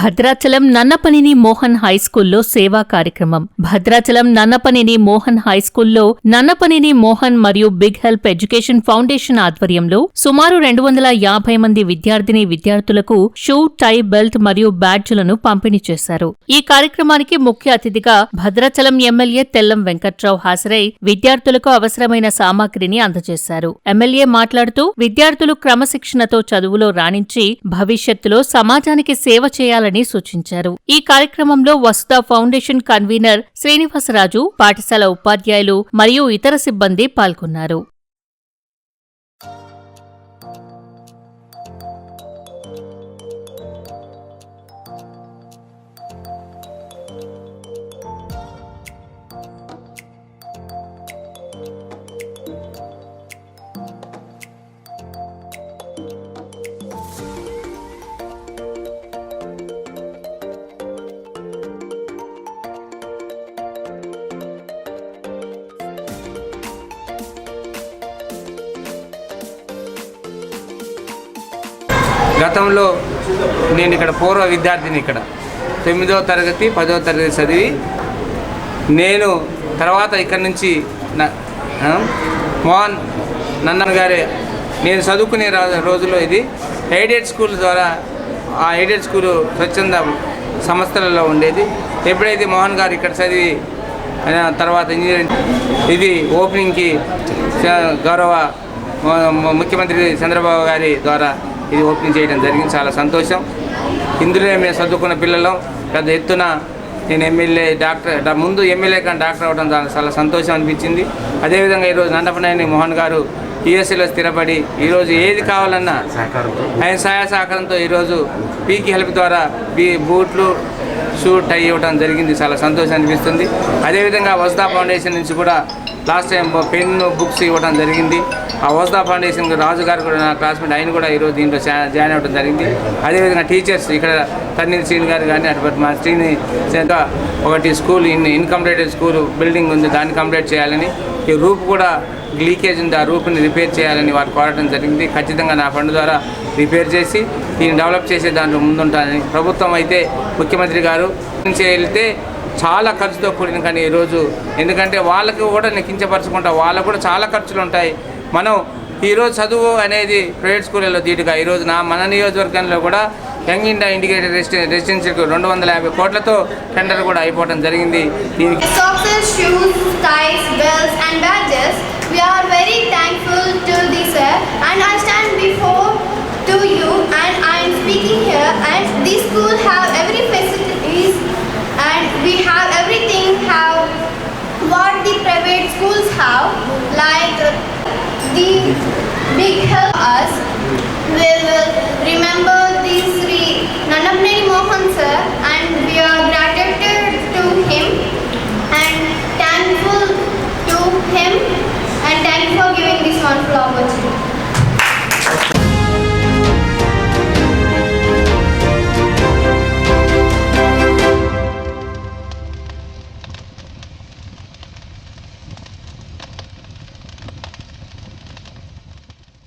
భద్రాచలం నన్నపనిని మోహన్ హైస్కూల్లో సేవా కార్యక్రమం. భద్రాచలం నన్నపనిని మోహన్ హైస్కూల్లో నన్నపనిని మోహన్ మరియు బిగ్ హెల్ప్ ఎడ్యుకేషన్ ఫౌండేషన్ ఆధ్వర్యంలో సుమారు రెండు వందల యాభై మంది విద్యార్థిని విద్యార్థులకు షూ టై బెల్ట్ మరియు బ్యాడ్జులను పంపిణీ చేశారు. ఈ కార్యక్రమానికి ముఖ్య అతిథిగా భద్రాచలం ఎమ్మెల్యే తెల్లం వెంకట్రావు హాజరై విద్యార్థులకు అవసరమైన సామాగ్రిని అందజేశారు. ఎమ్మెల్యే మాట్లాడుతూ విద్యార్థులు క్రమశిక్షణతో చదువులో రాణించి భవిష్యత్తులో సమాజానికి సేవ చేయాలని సూచించారు. ఈ కార్యక్రమంలో వసుధ ఫౌండేషన్ కన్వీనర్ శ్రీనివాసరాజు పాఠశాల ఉపాధ్యాయులు మరియు ఇతర సిబ్బంది పాల్గొన్నారు. గతంలో నేను ఇక్కడ పూర్వ విద్యార్థిని ఇక్కడ. తొమ్మిదో తరగతి పదవ తరగతి చదివి నేను తర్వాత ఇక్కడ నుంచి మోహన్ నందన్ గారే నేను చదువుకునే రోజుల్లో ఇది ఎయిడెడ్ స్కూల్ ద్వారా ఆ ఎయిడెడ్ స్కూలు స్వచ్ఛంద సంస్థలలో ఉండేది. ఎప్పుడైతే మోహన్ గారు ఇక్కడ చదివి తర్వాత ఇంజనీరింగ్ ఇది ఓపెనింగ్కి గౌరవ ముఖ్యమంత్రి చంద్రబాబు గారి ద్వారా ఇది ఓపెనింగ్ చేయడం జరిగింది. చాలా సంతోషం. ఇందులో మేము చదువుకున్న పిల్లలు పెద్ద ఎత్తున నేను ఎమ్మెల్యే డాక్టర్ ముందు ఎమ్మెల్యే కానీ డాక్టర్ అవ్వడం చాలా చాలా సంతోషం అనిపించింది. అదేవిధంగా ఈరోజు నందపనేని మోహన్ గారు యుఎస్ఏలో స్థిరపడి ఈరోజు ఏది కావాలన్నా ఆయన సహాయ సహకారంతో ఈరోజు పీకి హెల్ప్ ద్వారా బీ బూట్లు షూ టై ఇవ్వడం జరిగింది. చాలా సంతోషం అనిపిస్తుంది. అదేవిధంగా వస్దా ఫౌండేషన్ నుంచి కూడా లాస్ట్ టైం పెన్ బుక్స్ ఇవ్వడం జరిగింది. ఆ వస్దా ఫౌండేషన్ రాజు గారు కూడా నా క్లాస్మేట్ ఆయన కూడా ఈరోజు దీంట్లో జా- జాయిన్ అవ్వడం జరిగింది. అదేవిధంగా టీచర్స్ ఇక్కడ తన్నీల్ శ్రీని గారు కానీ అటు మా శ్రీని ఒకటి school in incompleted school building ఉంది దాన్ని కంప్లీట్ చేయాలని. ఈ రూప్ కూడా లీకేజ్ ఉంది ఆ రూప్ని రిపేర్ చేయాలని వారు కోరడం జరిగింది. ఖచ్చితంగా నా ఫండ్ ద్వారా రిపేర్ చేసి దీన్ని డెవలప్ చేసే దాంట్లో ముందుంటానని ప్రభుత్వం అయితే ముఖ్యమంత్రి గారు నుంచి వెళ్తే చాలా ఖర్చుతో కూడిన కానీ ఈరోజు. ఎందుకంటే వాళ్ళకి కూడా నేను కించపరచుకుంటా వాళ్ళకు కూడా చాలా ఖర్చులు ఉంటాయి. మనం ఈరోజు చదువు అనేది ప్రైవేట్ స్కూళ్ళలో దీటుగా ఈరోజు నా మన నియోజకవర్గంలో కూడా యంగ్ ఇండియా ఇండికేటెడ్ రెసిడె రెసిడెన్సీకి రెండు వందల యాభై కోట్లతో టెండర్ కూడా అయిపోవడం జరిగింది. దీనికి We are very thankful to the sir, and I stand before help us with